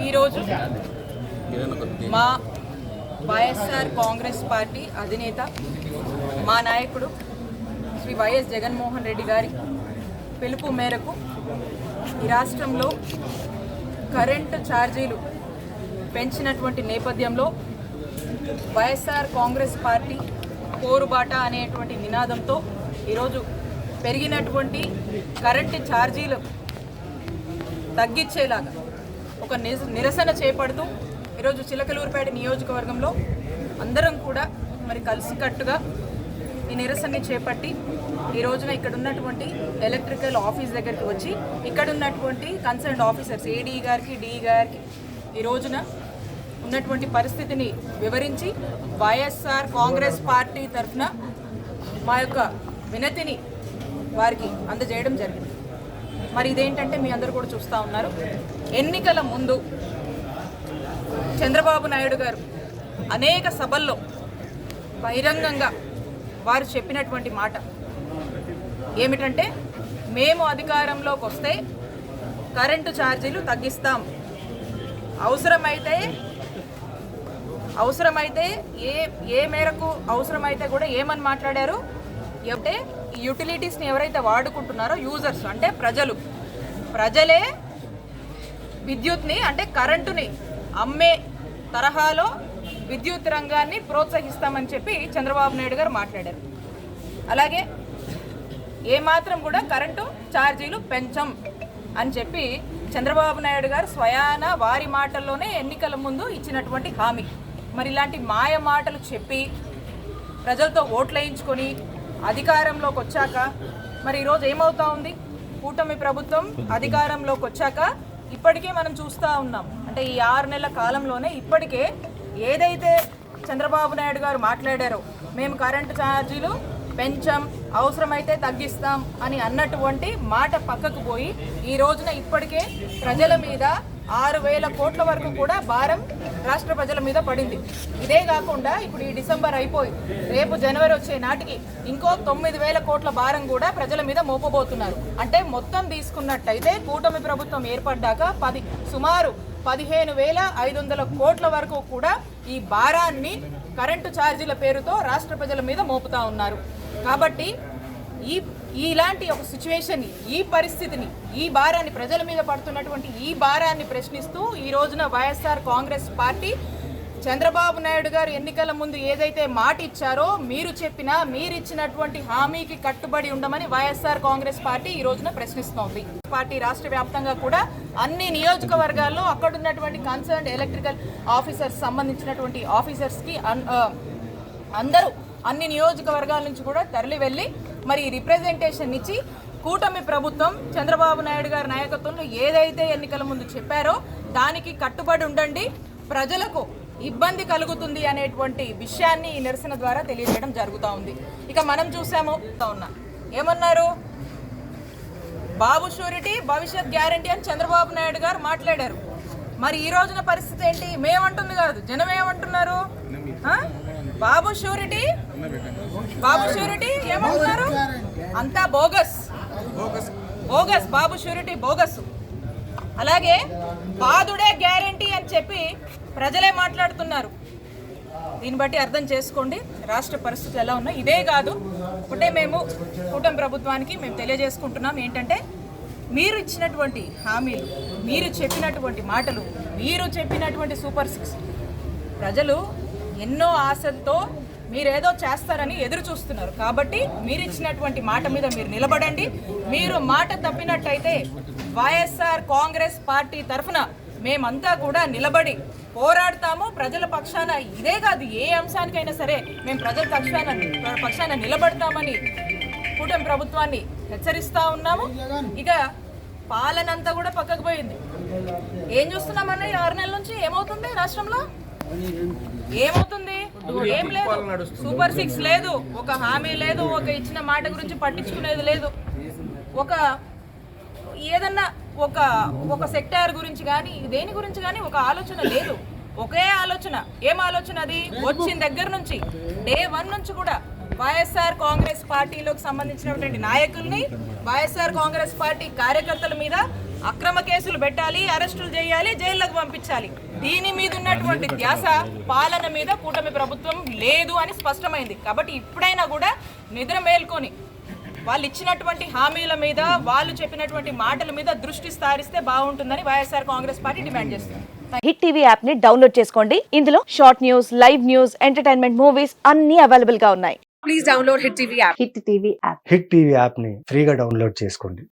ఈరోజు మా వైఎస్ఆర్ కాంగ్రెస్ పార్టీ అధినేత మా నాయకుడు శ్రీ వైఎస్ జగన్మోహన్ రెడ్డి గారి పిలుపు మేరకు ఈ రాష్ట్రంలో కరెంటు ఛార్జీలు పెంచినటువంటి నేపథ్యంలో వైఎస్ఆర్ కాంగ్రెస్ పార్టీ పోరుబాట అనేటువంటి నినాదంతో ఈరోజు పెరిగినటువంటి కరెంటు ఛార్జీలు తగ్గించేలాగా ఒక నిరసన చేపడుతూ ఈరోజు చిలకలూరుపేట నియోజకవర్గంలో అందరం కూడా మరి కలిసికట్టుగా ఈ నిరసనని చేపట్టి ఈ రోజున ఇక్కడ ఉన్నటువంటి ఎలక్ట్రికల్ ఆఫీస్ దగ్గరికి వచ్చి ఇక్కడ ఉన్నటువంటి కన్సర్న్ ఆఫీసర్స్ ఏడీ గారికి డి గారికి ఈ రోజున ఉన్నటువంటి పరిస్థితిని వివరించి వైఎస్ఆర్ కాంగ్రెస్ పార్టీ తరఫున మా యొక్క వినతిని వారికి అందజేయడం జరిగింది. మరి ఇదేంటంటే మీ అందరూ కూడా చూస్తూ ఉన్నారు. ఎన్నికల ముందు చంద్రబాబు నాయుడు గారు అనేక సభల్లో బహిరంగంగా వారు చెప్పినటువంటి మాట ఏమిటంటే మేము అధికారంలోకి వస్తే కరెంటు ఛార్జీలు తగ్గిస్తాం. అవసరమైతే అవసరమైతే ఏ ఏ మేరకు అవసరమైతే కూడా ఏమని మాట్లాడారు? అంటే యూటిలిటీస్ని ఎవరైతే వాడుకుంటున్నారో యూజర్స్ అంటే ప్రజలు. ప్రజలే విద్యుత్ని అంటే కరెంటుని అమ్మే తరహాలో విద్యుత్ రంగాన్ని ప్రోత్సహిస్తామని చెప్పి చంద్రబాబు నాయుడు గారు మాట్లాడారు. అలాగే ఏమాత్రం కూడా కరెంటు ఛార్జీలు పెంచం అని చెప్పి చంద్రబాబు నాయుడు గారు స్వయాన వారి మాటల్లోనే ఎన్నికల ముందు ఇచ్చినటువంటి హామీ. మరి ఇలాంటి మాయ మాటలు చెప్పి ప్రజలతో ఓట్లు వేయించుకొని అధికారంలోకి వచ్చాక మరి ఈరోజు ఏమవుతా ఉంది? కూటమి ప్రభుత్వం అధికారంలోకి వచ్చాక ఇప్పటికే మనం చూస్తూ ఉన్నాం. అంటే ఈ ఆరు నెలల కాలంలోనే ఇప్పటికే ఏదైతే చంద్రబాబు నాయుడు గారు మాట్లాడారో మేము కరెంటు ఛార్జీలు పెంచాం అవసరమైతే తగ్గిస్తాం అని అన్నటువంటి మాట పక్కకు పోయి ఈ రోజున ఇప్పటికే ప్రజల మీద ఆరు వేల కోట్ల వరకు కూడా భారం రాష్ట్ర ప్రజల మీద పడింది. ఇదే కాకుండా ఇప్పుడు ఈ డిసెంబర్ అయిపోయి రేపు జనవరి వచ్చే నాటికి ఇంకో తొమ్మిది వేల కోట్ల భారం కూడా ప్రజల మీద మోపబోతున్నారు. అంటే మొత్తం తీసుకున్నట్టయితే కూటమి ప్రభుత్వం ఏర్పడ్డాక పది సుమారు పదిహేను వేల ఐదు వందల కోట్ల వరకు కూడా ఈ భారాన్ని కరెంటు ఛార్జీల పేరుతో రాష్ట్ర ప్రజల మీద మోపుతా ఉన్నారు. కాబట్టి ఈ ఇలాంటి ఒక సిచ్యువేషన్ని ఈ పరిస్థితిని ఈ భారాన్ని ప్రజల మీద పడుతున్నటువంటి ఈ భారాన్ని ప్రశ్నిస్తూ ఈ రోజున YSR Congress party Chandrababu Naidu గారు ఎన్నికల ముందు ఏదైతే మాట ఇచ్చారో మీరు చెప్పినా మీరు ఇచ్చినటువంటి హామీకి కట్టుబడి ఉండమని వైఎస్ఆర్ కాంగ్రెస్ పార్టీ ఈ రోజున ప్రశ్నిస్తోంది. పార్టీ రాష్ట్ర వ్యాప్తంగా కూడా అన్ని నియోజకవర్గాల్లో అక్కడున్నటువంటి కన్సర్న్ ఎలక్ట్రికల్ ఆఫీసర్స్ సంబంధించినటువంటి ఆఫీసర్స్కి అన్- అందరూ అన్ని నియోజకవర్గాల నుంచి కూడా తరలి వెళ్ళి మరి రిప్రజెంటేషన్ ఇచ్చి కూటమి ప్రభుత్వం చంద్రబాబు నాయుడు గారి నాయకత్వంలో ఏదైతే ఎన్నికల ముందు చెప్పారో దానికి కట్టుబడి ఉండండి. ప్రజలకు ఇబ్బంది కలుగుతుంది అనేటువంటి విషయాన్ని ఈ నిరసన ద్వారా తెలియజేయడం జరుగుతూ ఉంది. ఇక మనం చూసాము ఉన్నా. ఏమన్నారు? బాబు షూరిటీ భవిష్యత్ గ్యారంటీ అని చంద్రబాబు నాయుడు గారు మాట్లాడారు. మరి ఈ రోజున పరిస్థితి ఏంటి? మేమంటుంది కాదు. జనం ఏమంటున్నారు? బాబు షూరిటీ? బాబు షూరిటీ ఏమంటున్నారు? అంతా bogus. Bogus Babu surety bogus. అలాగే బాధుడే గ్యారంటీ అని చెప్పి ప్రజలే మాట్లాడుతున్నారు. దీన్ని బట్టి అర్థం చేసుకోండి. రాష్ట్ర పరిస్థితులు ఎలా ఉన్నాయి? ఇదే కాదు ఒకటే మేము కూటమి ప్రభుత్వానికి మేము తెలియజేసుకుంటున్నాం ఏంటంటే మీరు ఇచ్చినటువంటి హామీలు మీరు చెప్పినటువంటి మాటలు మీరు చెప్పినటువంటి సూపర్ సిక్స్ ప్రజలు ఎన్నో ఆశలతో మీరేదో చేస్తారని ఎదురు చూస్తున్నారు. కాబట్టి మీరు ఇచ్చినటువంటి మాట మీద మీరు నిలబడండి. మీరు మాట తప్పినట్టయితే వైఎస్ఆర్ కాంగ్రెస్ పార్టీ తరఫున మేమంతా కూడా నిలబడి పోరాడతాము. ప్రజల పక్షాన ఇదే కాదు ఏ అంశానికైనా సరే మేము ప్రజల పక్షాన పక్షాన నిలబడతామని కూటమి ప్రభుత్వాన్ని హెచ్చరిస్తూ ఉన్నాము. ఇక పాలనంతా కూడా పక్కకు పోయింది. ఏం చూస్తున్నామన్న ఈ ఆరు నెలల నుంచి ఏమవుతుంది రాష్ట్రంలో? ఏమవుతుంది? ఏం లేదు. సూపర్ సిక్స్ లేదు. ఒక హామీ లేదు. ఒక ఇచ్చిన మాట గురించి పట్టించుకునేది లేదు. ఒక ఏదన్నా ఒక ఒక సెక్టార్ గురించి కానీ దేని గురించి కానీ ఒక ఆలోచన లేదు. ఒకే ఆలోచన. ఏం ఆలోచన అది? వచ్చిన దగ్గర నుంచి డే వన్ నుంచి కూడా వైఎస్ఆర్ కాంగ్రెస్ పార్టీలోకి సంబంధించినటువంటి నాయకుల్ని వైఎస్ఆర్ కాంగ్రెస్ పార్టీ కార్యకర్తల మీద అక్రమ కేసులు పెట్టాలి అరెస్టులు చేయాలి జైల్లోకి పంపించాలి. దీని మీద ఉన్నటువంటి ధ్యాస పాలన మీద కూటమి ప్రభుత్వం లేదు అని స్పష్టమైంది. కాబట్టి ఇప్పుడైనా కూడా నిద్ర మేల్కొని వాళ్ళు ఇచ్చినటువంటి హామీల మీద వాళ్ళు చెప్పినటువంటి మాటల మీద దృష్టి సారిస్తే బాగుంటుందని వైఎస్ఆర్ కాంగ్రెస్ పార్టీ డిమాండ్ చేస్తుంది. హిట్ టీవీ యాప్ని డౌన్లోడ్ చేసుకోండి. ఇందులో short news live news entertainment movies అన్ని అవైలబుల్గా ఉన్నాయి. Please download Hit TV app. Hit TV app hit TV యాప్ని ఫ్రీగా డౌన్లోడ్ చేసుకోండి.